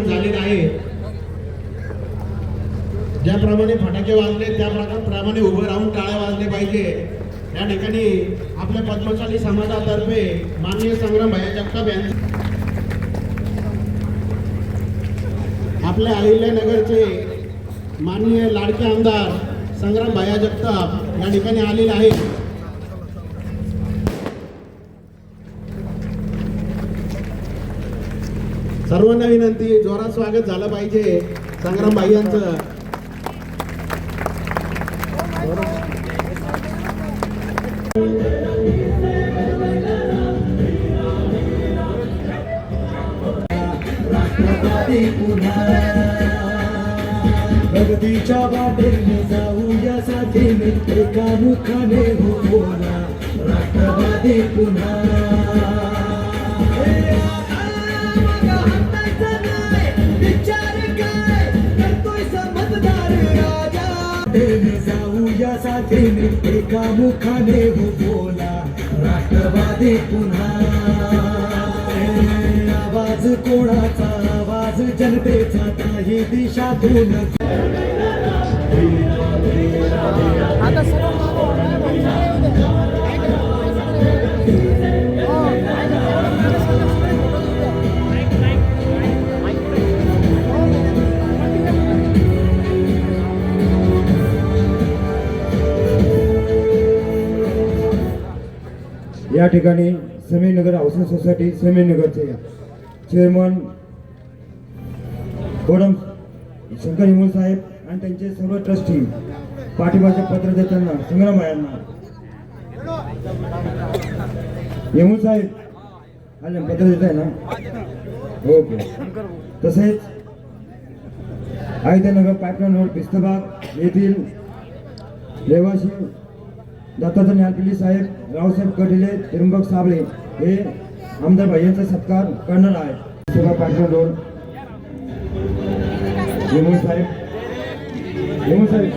झालेला आहे. ज्याप्रमाणे फटाके वाजले त्याप्रमाणे उभं राहून टाळ्या वाजले पाहिजे. या ठिकाणी आपल्या पद्मशाली समाजातर्फे माननीय संग्राम भैया जगताप यांनी आपल्या अहिल्यानगरचे माननीय लाडके आमदार संग्राम भैया जगताप या ठिकाणी आलेले आहेत. सर्वांना विनंती जोरात स्वागत झालं पाहिजे. संग्राम भाई यांचं. प्रगतीच्या वाटेने जाऊया साथीने एका मुखाने हो राष्ट्रवादी पुन्हा. जाऊया साथीने एका मुखाने हो बोला. राष्ट्रवादी पुन्हा. आवाज कोणाचा? आवाज जनतेचा. काही दिशातून. या ठिकाणी समीनगर हाऊसिंग सोसायटी समीनगरचे चेअरमन गोडम शंकर हिमोल साहेब आणि त्यांचे सर्व ट्रस्टी पाठिंबाचे पत्र देताना संग्राम यांना हिमोल साहेब आले पत्र देत आहे ना? ओके. तसेच आयत्यानगर पाटणा रोड पिस्तबाग येथील रहिवासी दत्तात्रय न्यालपिल्ली साहेब रावसाहेब कटिले त्रिंबक साबळे हे आमदार भाईंचा सत्कार करणार आहे सेवा पाटील दोन. हेमंत साहेब. हेमंत साहेब.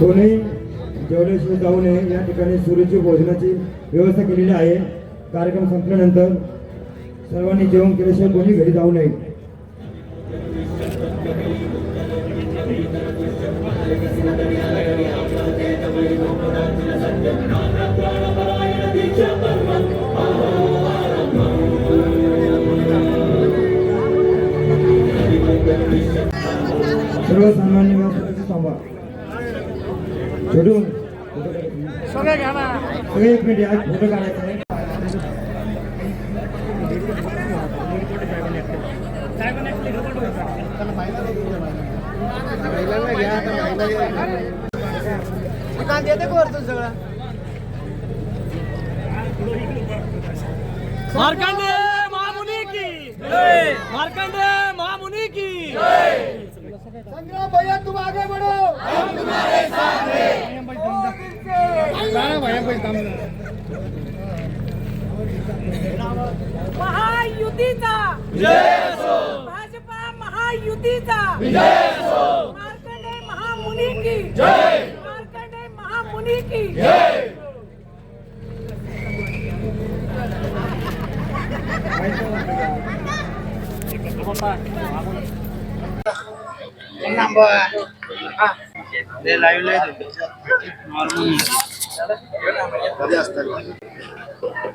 कोणी जेवल्याशिवाय जाऊ नये या ठिकाणी सुरूची भोजनाची व्यवस्था केलेली आहे. कार्यक्रम संपल्यानंतर सर्वांनी जेवण केल्याशिवाय कोणी घरी जाऊ नये. सर्वसामान्य एक मिनिट फोटो काढायचा आहे मार्कंडे महामुनी की मार्कंडे महामुनी की संग्राम भैया तुम आगे बढ़ो। हम तुम्हारे साथ। महायुतीचा. भाजपा महायुतीचा. मार्कंडे महामुनी की मार्कंडे महामुनी की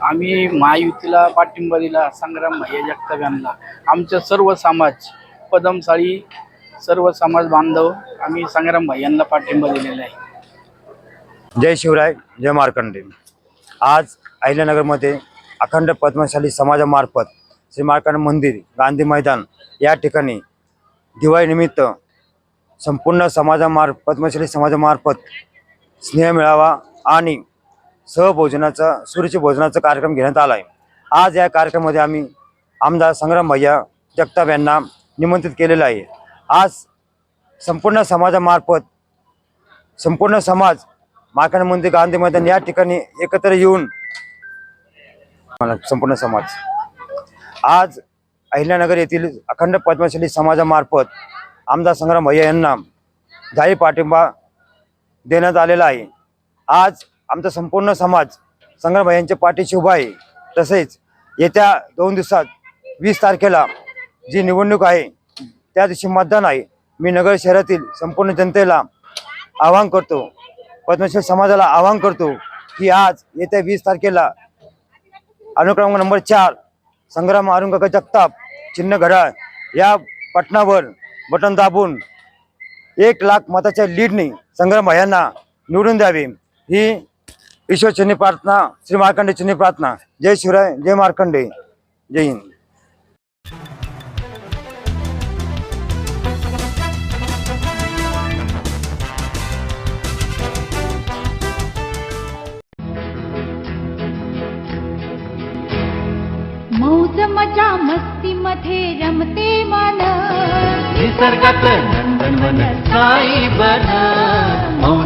आम्ही महायुतीला पाठिंबा दिला संग्राम भैया जगताप यांना आमच्या सर्व समाज पदमसाळी सर्व समाज बांधव आम्ही संग्राम भैयांना पाठिंबा दिलेला आहे. जय शिवराय जय मार्कंडे. आज अहिल्यानगरमध्ये अखंड पद्मशाली समाजामार्फत श्री मार्कंड मंदिर गांधी मैदान या ठिकाणी दिवाळीनिमित्त संपूर्ण समाजामार् पद्मशाली समाजामार्फत स्नेह मिळावा आणि सहभोजनाचा सूर्यच्या भोजनाचा कार्यक्रम घेण्यात आला आहे आज या कार्यक्रमामध्ये आम्ही आमदार संग्राम भैया जगताप यांना निमंत्रित केलेलं आहे. आज संपूर्ण समाजामार्फत संपूर्ण समाज मार्कंड मंदिर गांधी मैदान या ठिकाणी एकत्र येऊन मला संपूर्ण समाज. आज अहिल्यानगर येथील अखंड पद्मशाली समाजामार्फत आमदार संग्राम भैया यांना जाहीर पाठिंबा देण्यात आलेला आहे. आज आमचा संपूर्ण समाज संग्राम भैयांच्या पाठीशी उभा आहे. तसेच येत्या दोन दिवसात वीस तारखेला जी निवडणूक आहे त्या दिवशी मतदान आहे. मी नगर शहरातील संपूर्ण जनतेला आवाहन करतो पद्मशील समाजाला आवाहन करतो की आज येत्या वीस तारखेला अनुक्रमांक नंबर चार संग्राम अरुंगका जगताप चिन्ह घड्याळ या पटनावर बटन दाबून एक लाख मताच्या लीडने संग्राम भायांना निवडून द्यावे. ही ईश्वरचरणी प्रार्थना श्री मार्कंडे चरणी प्रार्थना. जय शिवराय जय मार्कंडे जय हिंद. मौज मजा मस्ती मध्ये रमते मन. निसर्गात नंदनवन साई बन.